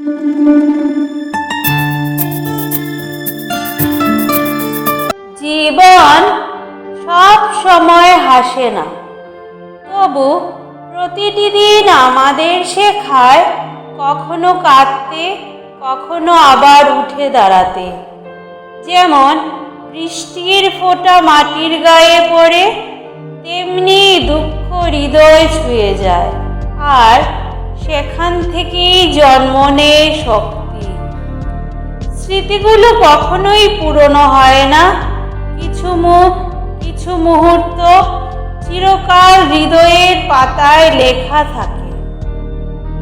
জীবন সব সময় হাসে না। তবু প্রতিটি দিন আমাদের শেখায় কখনো কাঁদতে, কখনো আবার উঠে দাঁড়াতে। যেমন বৃষ্টির ফোঁটা মাটির গায়ে পড়ে, তেমনি দুঃখ হৃদয় ছুঁয়ে যায়। আর সেখান থেকেই জন্ম নেয় শক্তি। স্মৃতিগুলো কখনোই পুরনো হয় না। কিছু মুখ কিছু মুহূর্ত চিরকাল হৃদয়ের পাতায় লেখা থাকে।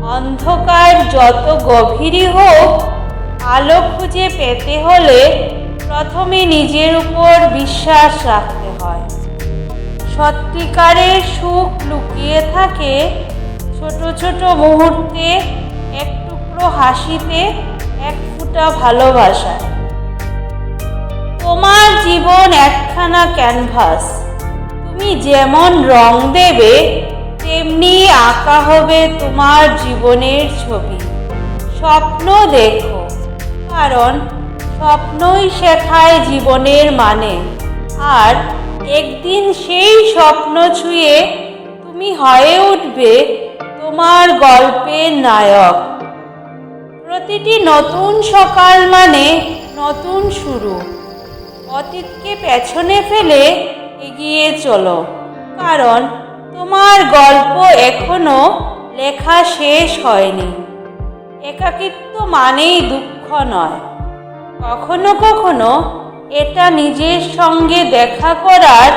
অন্ধকার যত গভীরই হোক, আলো খুঁজে পেতে হলে প্রথমে নিজের উপর বিশ্বাস রাখতে হয়। সত্যিকারের সুখ লুকিয়ে থাকে ছোট ছোট মুহূর্তে এক টুকরো হাসিতে এক ফুটা ভালোবাসায় তোমার জীবন একখানা ক্যানভাস। তুমি যেমন রং দেবে, তেমনি আঁকা হবে তোমার জীবনের ছবি। স্বপ্ন দেখো, কারণ স্বপ্নই শেখায় জীবনের মানে। আর একদিন সেই স্বপ্ন ছুঁয়ে তুমি হয়ে উঠবে তোমার গল্পের নায়ক। প্রতিটি নতুন সকাল মানে নতুন শুরু। অতীতকে পেছনে ফেলে এগিয়ে চলো। কারণ তোমার গল্প এখনও লেখা শেষ হয়নি। একাকিত্ব মানেই দুঃখ নয়। কখনো কখনো এটা নিজের সঙ্গে দেখা করার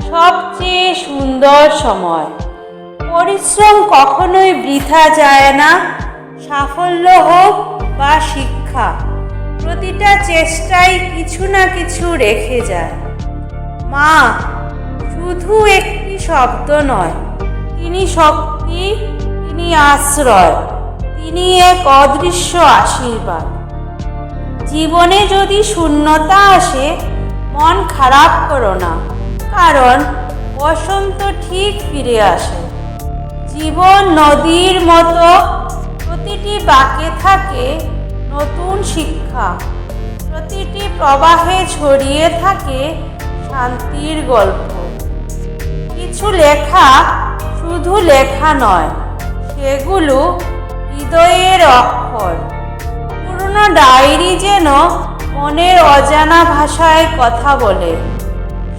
সবচেয়ে সুন্দর সময়। পরিশ্রম কখনোই বৃথা যায় না। সাফল্য হোক বা শিক্ষা, প্রতিটা চেষ্টায় কিছু না কিছু রেখে যায়। মা, শুধু একটি শব্দ নয়, তিনি শক্তি, তিনি আশ্রয়, তিনি এক অদৃশ্য আশীর্বাদ। জীবনে যদি শূন্যতা আসে, মন খারাপ করো না, কারণ বসন্ত ঠিক ফিরে আসে। জীবন নদীর মতো প্রতিটি বাঁকে থাকে নতুন শিক্ষা। প্রতিটি প্রবাহে ছড়িয়ে থাকে শান্তির গল্প। কিছু লেখা শুধু লেখা নয়, সেগুলো হৃদয়ের অক্ষর। পুরনো ডায়েরি যেন মনের অজানা ভাষায় কথা বলে।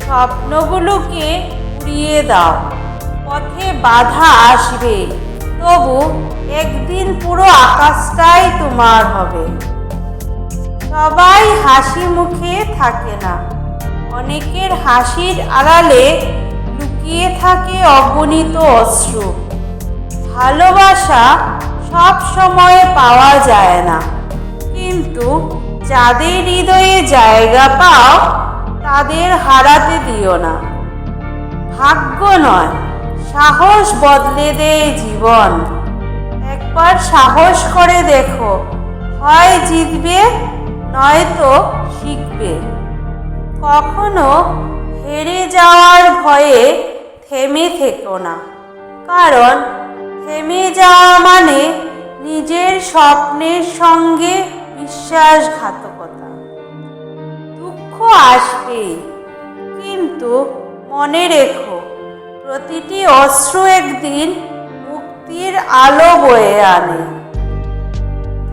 স্বপ্নগুলোকে উড়িয়ে দাও। পথে বাধা আসবে। তবু একদিন পুরো আকাশটাই তোমার হবে। সবাই হাসি মুখে থাকে না। অনেকের হাসির আড়ালে লুকিয়ে থাকে অগণিত অশ্রু। ভালোবাসা সব সময় পাওয়া যায় না। কিন্তু যাদের হৃদয়ে জায়গা পাও, তাদের হারাতে দিও না। ভাগ্য নয়। সাহস বদলে দেয় জীবন। একবার সাহস করে দেখো, হয় জিতবে নয়তো শিখবে। কখনো হেরে যাওয়ার ভয়ে থেমে থেকো না। কারণ থেমে যাওয়া মানে নিজের স্বপ্নের সঙ্গে বিশ্বাসঘাতকতা। দুঃখ আসবে কিন্তু মনে রেখো প্রতিটি অস্ত্র একদিন মুক্তির আলো বয়ে আনে।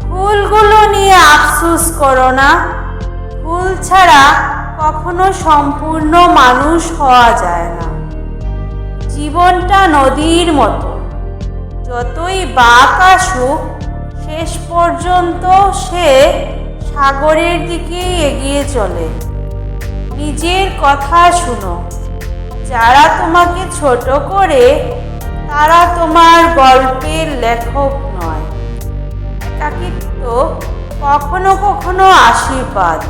ফুলগুলো নিয়ে আফসুস করো না। ফুল ছাড়া কখনো সম্পূর্ণ মানুষ হওয়া যায় না। জীবনটা নদীর মতো। যতই বাঁক আসুক, শেষ পর্যন্ত সে সাগরের দিকেই এগিয়ে চলে। নিজের কথা শুনো। যারা তোমাকে ছোট করে, তারা তোমার গল্পের লেখক নয়। একাকিত্ব কখনো কখনো আশীর্বাদ।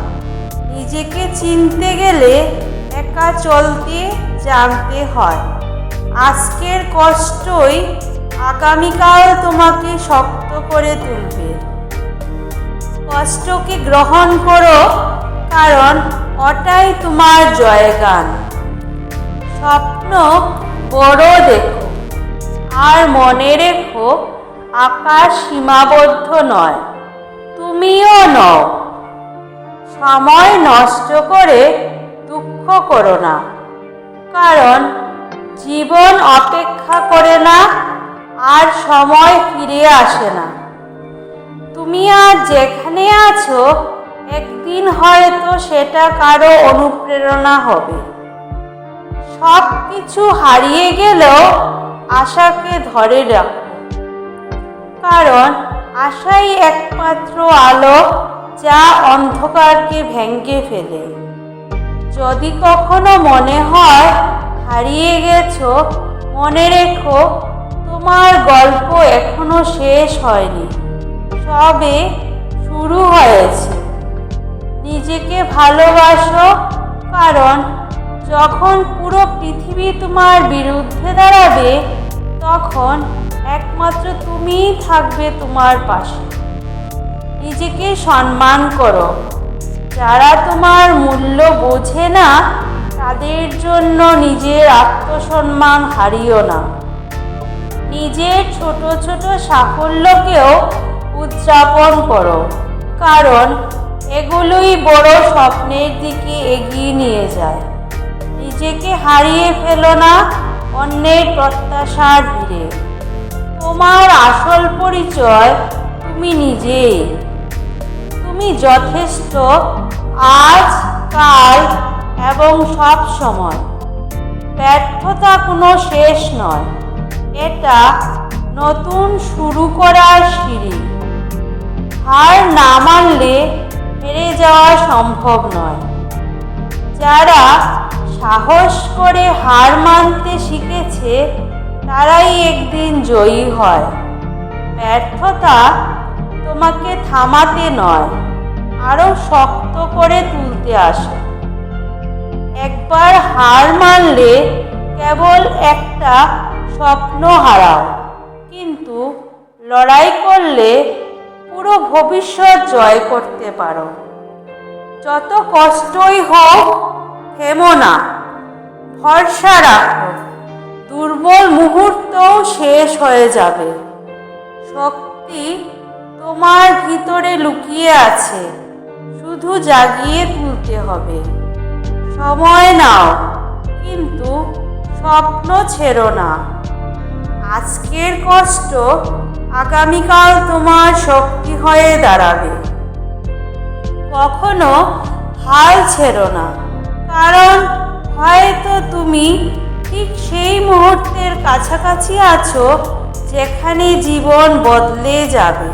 নিজেকে চিনতে গেলে একা চলতে, জানতে হয়। আজকের কষ্টই আগামীকাল তোমাকে শক্ত করে তুলবে। কষ্টকে গ্রহণ করো, কারণ ওটাই তোমার জয়গান। স্বপ্ন বড় দেখো, আর মনে রেখো আকাশ সীমাবদ্ধ নয়, তুমিও নও। সময় নষ্ট করে দুঃখ করো না, কারণ জীবন অপেক্ষা করে না, আর সময় ফিরে আসে না। তুমি আজ যেখানে আছো, একদিন হয়তো সেটা কারও অনুপ্রেরণা হবে। সব কিছু হারিয়ে গেলেও আশাকে ধরে রাখো। কারণ আশাই একমাত্র আলো যা অন্ধকারকে ভেঙে ফেলে। যদি কখনো মনে হয়, হারিয়ে গেছো, মনে রেখো, তোমার গল্প এখনও শেষ হয়নি। সবে শুরু হয়েছে। নিজেকে ভালোবাসো, কারণ যখন পুরো পৃথিবী তোমার বিরুদ্ধে দাঁড়াবে, তখন একমাত্র তুমিই থাকবে তোমার পাশে। নিজেকে সম্মান করো। যারা তোমার মূল্য বোঝে না, তাদের জন্য নিজের আত্মসম্মান হারিও না। নিজের ছোট ছোট সাফল্যকেও উদযাপন করো, কারণ এগুলোই বড় স্বপ্নের দিকে এগিয়ে নিয়ে যায়। নিজেকে হারিয়ে ফেলো না অন্যের প্রত্যাশার ভিড়ে। তোমার আসল পরিচয় তুমি নিজে। তুমি যথেষ্ট আজ, কাল এবং সব সময়। ব্যর্থতা কোনো শেষ নয়। এটা নতুন শুরু করার সিঁড়ি। হার না মানলে হেরে যাওয়া সম্ভব নয়। যারা সাহস করে হার মানতে শিখেছে, তারাই একদিন জয়ী হয়। ব্যর্থতা তোমাকে থামাতে নয়, আরও শক্ত করে তুলতে আসে। একবার হার মানলে কেবল একটা স্বপ্ন হারাও, কিন্তু লড়াই করলে পুরো ভবিষ্যৎ জয় করতে পারো। যত কষ্টই হোক থেমো না। ভরসা রাখো। দুর্বল মুহূর্তও শেষ হয়ে যাবে। শক্তি তোমার ভিতরে লুকিয়ে আছে। শুধু জাগিয়ে তুলতে হবে। সময় নাও, কিন্তু স্বপ্ন ছেড়ো না। আজকের কষ্ট আগামীকাল তোমার শক্তি হয়ে দাঁড়াবে। কখনো হাল ছেড়ো না। কারণ হয়তো তুমি ঠিক সেই মুহূর্তের কাছাকাছি আছো যেখানে জীবন বদলে যাবে।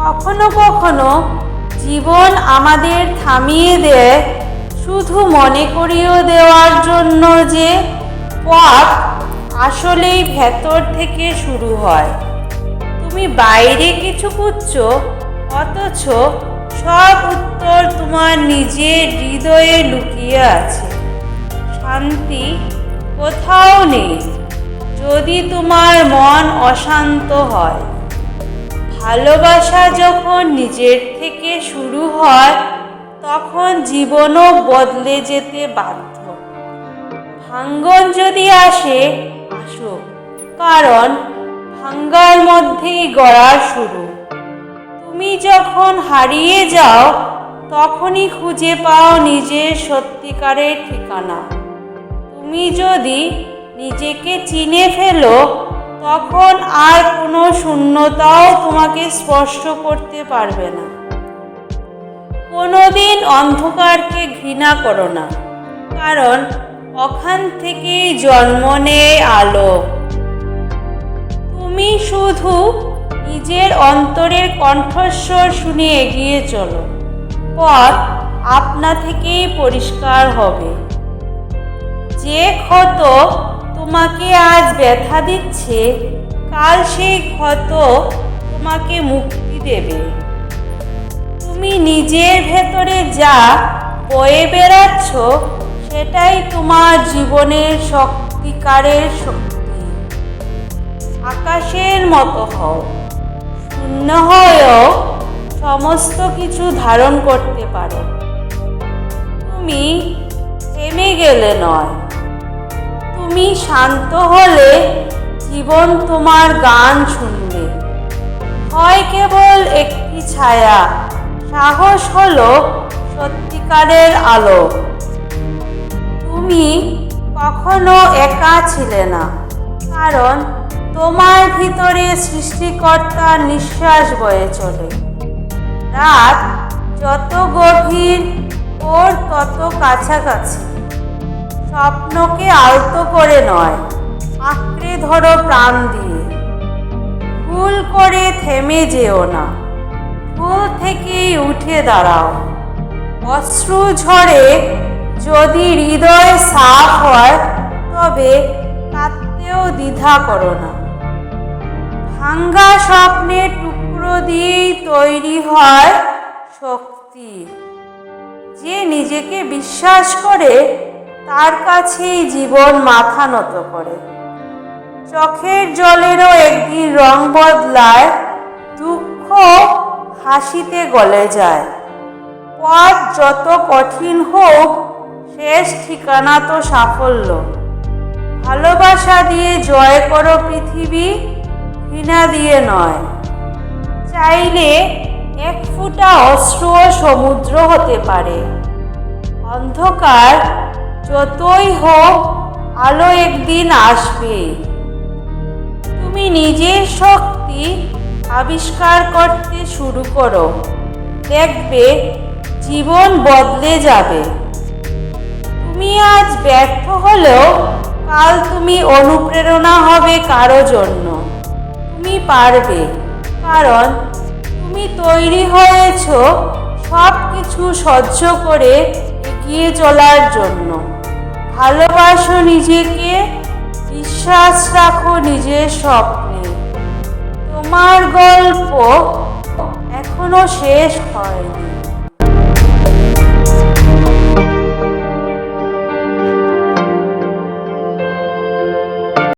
কখনো কখনো জীবন আমাদের থামিয়ে দেয়, শুধু মনে করিয়ে দেওয়ার জন্য যে পথ আসলেই ভেতর থেকে শুরু হয়। তুমি বাইরে কিছু খুঁজছো, অথচ সব উত্তর তোমার নিজের হৃদয়ে লুকিয়ে আছে। শান্তি কোথাও নেই, যদি তোমার মন অশান্ত হয়। ভালোবাসা যখন নিজের থেকে শুরু হয়, তখন জীবনও বদলে যেতে বাধ্য। ভাঙ্গন যদি আসে, আসুক, কারণ ভাঙ্গার মধ্যেই গড়ার শুরু। তুমি যখন হারিয়ে যাও, তখনই খুঁজে পাও নিজের সত্যিকারের ঠিকানা। তুমি যদি নিজেকে চিনে ফেলো, তখন আর কোনো শূন্যতাও তোমাকে স্পর্শ করতে পারবে না। কোনোদিন অন্ধকারকে ঘৃণা করো না, কারণ ওখান থেকেই জন্ম নেয় আলো। তুমি শুধু নিজের অন্তরের কণ্ঠস্বর শুনে এগিয়ে চলো। পথ আপনা থেকেই পরিষ্কার হবে। যে ক্ষত তোমাকে আজ ব্যথা দিচ্ছে, কাল সেই ক্ষত তোমাকে মুক্তি দেবে। তুমি নিজের ভেতরে যা বয়ে বেড়াচ্ছ, সেটাই তোমার জীবনের শক্তিকারের শক্তি। আকাশের মতো হও। শূন্য হয়েও সমস্ত কিছু ধারণ করতে পারো। তুমি থেমে গেলে নয়। তুমি শান্ত হলে জীবন তোমার গান শুনবে। হয় কেবল একটি ছায়া, সাহস হলো সত্যিকারের আলো। তুমি কখনো একা ছিলে না, কারণ তোমার ভিতরে সৃষ্টিকর্তার নিঃশ্বাস বয়ে চলে। রাত যত গভীর, ওর তত কাছাকাছি। স্বপ্নকে আলতো করে নয়, আঁকড়ে ধরো প্রাণ দিয়ে। ভুল করে থেমে যেও না, ভুল থেকেই উঠে দাঁড়াও। অশ্রু ঝরে যদি হৃদয় সাফ হয়, তবে কাঁদতেও দ্বিধা করো না। ভাঙ্গা স্বপ্নের টুকরো দিয়েই তৈরি হয় শক্তি। যে নিজেকে বিশ্বাস করে, তার কাছেই জীবন মাথা নত করে। চোখের জলেরও একদিন রং বদলায়, দুঃখ হাসিতে গলে যায়। পথ যত কঠিন হোক, শেষ ঠিকানা তো সাফল্য। ভালোবাসা দিয়ে জয় করো পৃথিবী, ঘৃণা দিয়ে নয়। চাইলে এক ফুটা অশ্রু সমুদ্র হতে পারে। অন্ধকার যতই হোক, আলো একদিন আসবে। তুমি নিজের শক্তি আবিষ্কার করতে শুরু করো। দেখবে জীবন বদলে যাবে। তুমি আজ ব্যর্থ হলেও কাল তুমি অনুপ্রেরণা হবে কারও জন্য। তুমি পারবে, কারণ তুমি তৈরি হয়েছ সব কিছু সহ্য করে এগিয়ে চলার জন্য। ভালোবাসো নিজেকে, বিশ্বাস রাখো নিজের স্বপ্নে। তোমার গল্প এখনও শেষ হয়নি।